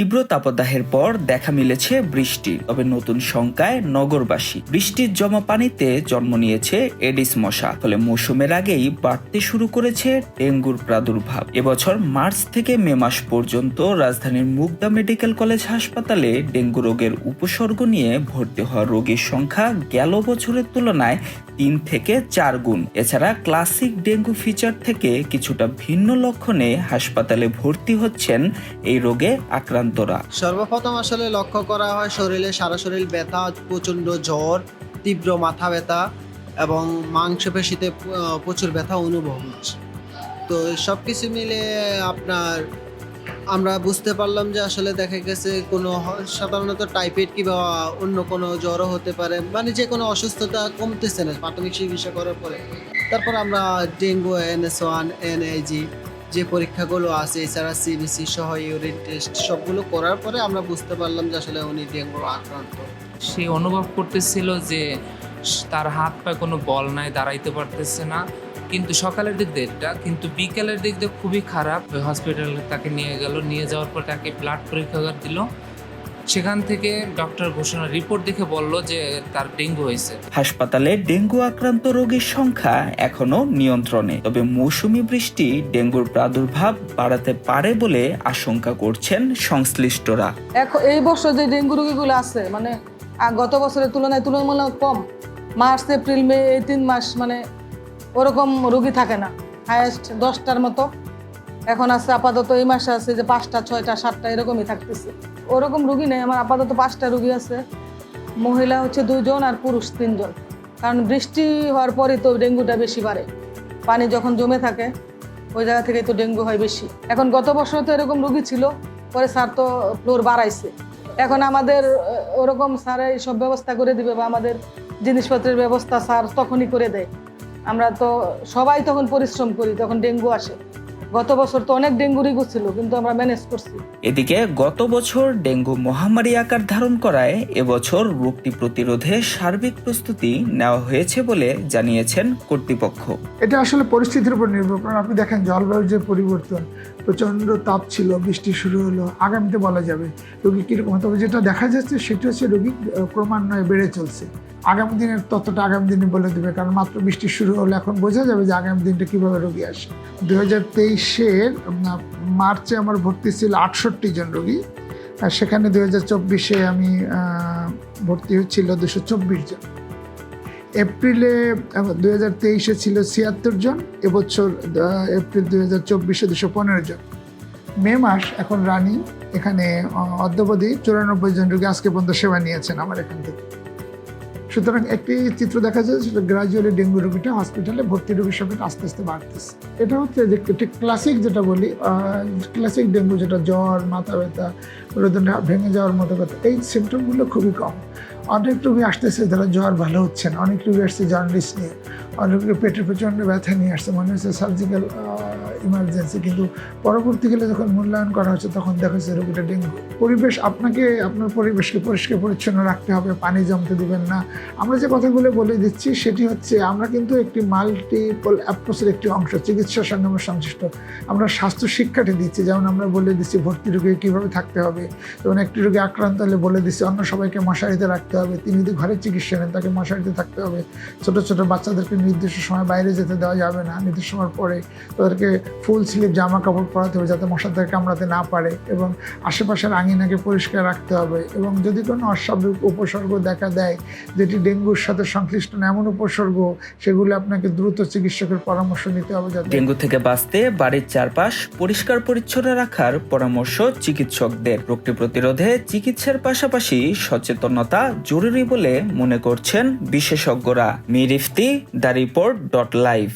তীব্র তাপদাহের পর দেখা মিলেছে বৃষ্টি, তবে নতুন শঙ্কায় নগরবাসী। বৃষ্টির জমা পানিতে জন্ম নিয়েছে এডিস মশা, ফলে মৌসুমের আগেই বাড়তে শুরু করেছে ডেঙ্গুর প্রাদুর্ভাব। এবছর মার্চ থেকে মে মাস পর্যন্ত রাজধানীর মুগদা মেডিকেল কলেজ হাসপাতালে ডেঙ্গু রোগের উপসর্গ নিয়ে ভর্তি হওয়া রোগীর সংখ্যা গেল বছরের তুলনায় তিন থেকে চার গুণ। এছাড়া ক্লাসিক ডেঙ্গু ফিচার থেকে কিছুটা ভিন্ন লক্ষণে হাসপাতালে ভর্তি হচ্ছেন এই রোগে আক্রান্তরা। সর্বপ্রথম আসলে লক্ষ্য করা হয় শরীরে সারা শরীর ব্যথা, প্রচণ্ড জ্বর, তীব্র মাথা ব্যথা এবং মাংসপেশিতে প্রচুর ব্যথা অনুভব হচ্ছে তো সব কিছু মিলে আপনার আমরা বুঝতে পারলাম যে আসলে দেখা গেছে কোনো সাধারণত টাইফয়েড কিংবা অন্য কোনো জ্বরও হতে পারে মানে যে কোনো অসুস্থতা কমতেছে না, প্রাথমিক চিকিৎসা করার পরে। তারপর আমরা ডেঙ্গু এনএস ওয়ান এনআইজি যে পরীক্ষাগুলো আছে, এছাড়া সিবিসি সহ ইউরিন টেস্ট সবগুলো করার পরে আমরা বুঝতে পারলাম যে আসলে উনি ডেঙ্গু আক্রান্ত। সে অনুভব করতেছিল যে তার হাত পায়ে কোনো বল নাই, দাঁড়াইতে পারতেছে না। কিন্তু সকালের দিক দেড়টা, কিন্তু বিকেলের দিক দিয়ে খুবই খারাপ। হসপিটালে তাকে নিয়ে গেল, নিয়ে যাওয়ার পর তাকে ব্লাড পরীক্ষাগার দিল। সেখান থেকে ডক্টর ঘোষণা রিপোর্ট দেখে বলল যে তার ডেঙ্গু হয়েছে। হাসপাতালে ডেঙ্গু আক্রান্ত রোগীর সংখ্যা এখনও নিয়ন্ত্রণে তবে মৌসুমি বৃষ্টি ডেঙ্গুর প্রাদুর্ভাব বাড়াতে পারে বলে আশঙ্কা করছেন সংশ্লিষ্টরা। এখন এই বছর যে ডেঙ্গু রোগীগুলো আছে মানে গত বছরের তুলনায় তুলনামূলক কম। মার্চ এপ্রিল মে এই তিন মাস মানে ওরকম রোগী থাকে না। হায়েস্ট দশটার মতো। এখন আছে আপাতত এই মাসে আছে যে পাঁচটা, ছয়টা, সাতটা এরকমই থাকতেছে। ওরকম রুগী নেই, আমার আপাতত পাঁচটা রুগী আছে। মহিলা হচ্ছে দুজন আর পুরুষ তিনজন। কারণ বৃষ্টি হওয়ার পরে তো ডেঙ্গুটা বেশি বাড়ে। পানি যখন জমে থাকে, ওই জায়গা থেকে তো ডেঙ্গু হয় বেশি। এখন গত বছর তো এরকম রুগী ছিল, পরে স্যার তো ফ্লোর বাড়াইছে। এখন আমাদের ওরকম স্যার সব ব্যবস্থা করে দিবে বা আমাদের জিনিসপত্রের ব্যবস্থা স্যার তখনই করে দেয়। আমরা তো সবাই তখন পরিশ্রম করি, তখন ডেঙ্গু আসে। গত বছর তো অনেক ডেঙ্গু রিগু ছিল কিন্তু আমরা ম্যানেজ করছি। এদিকে গত বছর ডেঙ্গু মহামারী আকার ধারণ করায় এবছর রোগটি প্রতিরোধে সার্বিক প্রস্তুতি নেওয়া হয়েছে বলে জানিয়েছেন কর্তৃপক্ষ। এটা আসলে পরিস্থিতির উপর নির্ভর করে। আপনি দেখেন জলবায়ুর যে পরিবর্তন প্রচণ্ড তাপ ছিল বৃষ্টি শুরু হলো আগামীতে বলা যাবে রোগী কীরকম তবে যেটা দেখা যাচ্ছে সেটা হচ্ছে রোগী ক্রমান্বয়ে বেড়ে চলছে। আগামী দিনের ততটা আগামী দিনে বলে দেবে, কারণ মাত্র বৃষ্টি শুরু হলে এখন বোঝা যাবে যে আগামী দিনটা কীভাবে রোগী আসে। দু হাজার তেইশের মার্চে আমার ভর্তি ছিল আটষট্টি জন রোগী, আর সেখানে দু হাজার চব্বিশে আমি ভর্তি হচ্ছিল দুশো চব্বিশ জন। এপ্রিলে দু হাজার তেইশে ছিল ছিয়াত্তর জন, এবছর এপ্রিল দুই হাজার চব্বিশে দুশো পনেরো জন। মে মাস এখন রানিং, এখানে অদ্যাবধি চুরানব্বই জন রোগী আজকে পর্যন্ত সেবা নিয়েছেন আমার এখান থেকে। সুতরাং একটি চিত্র দেখা যায়, সেটা গ্রাজুয়ালি ডেঙ্গু রোগীটা হসপিটালে ভর্তি রোগীর সংখ্যা আস্তে আস্তে বাড়তেছে। এটা হচ্ছে যে ঠিক ক্লাসিক যেটা বলি ক্লাসিক ডেঙ্গু যেটা জ্বর, মাথা ব্যথা, রোদন ভেঙে যাওয়ার মতো কথা, এই সিমটমগুলো খুবই কম। অনেক রোগী আসতেছে যারা জ্বর ভালো হচ্ছে না। অনেক রোগী আসছে জন্ডিস নিয়ে। অনেক রোগী পেটের প্রচণ্ড ব্যথা নিয়ে আসছে, মনে হচ্ছে সার্জিক্যাল ইমার্জেন্সি কিন্তু পরবর্তীকালে যখন মূল্যায়ন করা হচ্ছে, তখন দেখা যাচ্ছে রোগীটা ডেঙ্গু। পরিবেশ আপনাকে, আপনার পরিবেশকে পরিষ্কার পরিচ্ছন্ন রাখতে হবে, পানি জমতে দিবেন না। আমরা যে কথাগুলো বলে দিচ্ছি, সেটি হচ্ছে আমরা কিন্তু একটি মাল্টিপল অ্যাপ্রোচের একটি অংশ চিকিৎসার সঙ্গে সংশ্লিষ্ট। আমরা স্বাস্থ্য শিক্ষাটি দিচ্ছি, যেমন আমরা বলে দিচ্ছি ভর্তি রোগী কীভাবে থাকতে হবে। যেমন একটি রোগী আক্রান্ত হলে বলে দিচ্ছি, অন্য সবাইকে মশারিতে রাখতে হবে, তিনি যদি ঘরে চিকিৎসা নেন, তাকে মশারিতে থাকতে হবে। ছোট ছোট বাচ্চাদেরকে নির্দিষ্ট সময় বাইরে যেতে দেওয়া যাবে না, নির্দিষ্ট সময় পরে তাদেরকে ফুল স্লিভ জামা কাপড় পরাতে হবে যাতে মশা তাদের কামড়াতে না পারে এবং আশেপাশের আঙিনাকে পরিষ্কার রাখতে হবে এবং যদি কোনো অস্বাভাবিক উপসর্গ দেখা দেয়, যেটি ডেঙ্গুর সাথে সংশ্লিষ্ট এমন উপসর্গ, সেগুলো আপনাকে দ্রুত চিকিৎসকের পরামর্শ নিতে হবে যাতে ডেঙ্গু থেকে বাঁচতে বাড়ির চারপাশ পরিষ্কার পরিচ্ছন্ন রাখার পরামর্শ চিকিৎসকদের। রোগটি প্রতিরোধে চিকিৎসার পাশাপাশি সচেতনতা জরুরি বলে মনে করছেন বিশেষজ্ঞরা। মিরিফতি দ্য রিপোর্ট ডট লাইভ।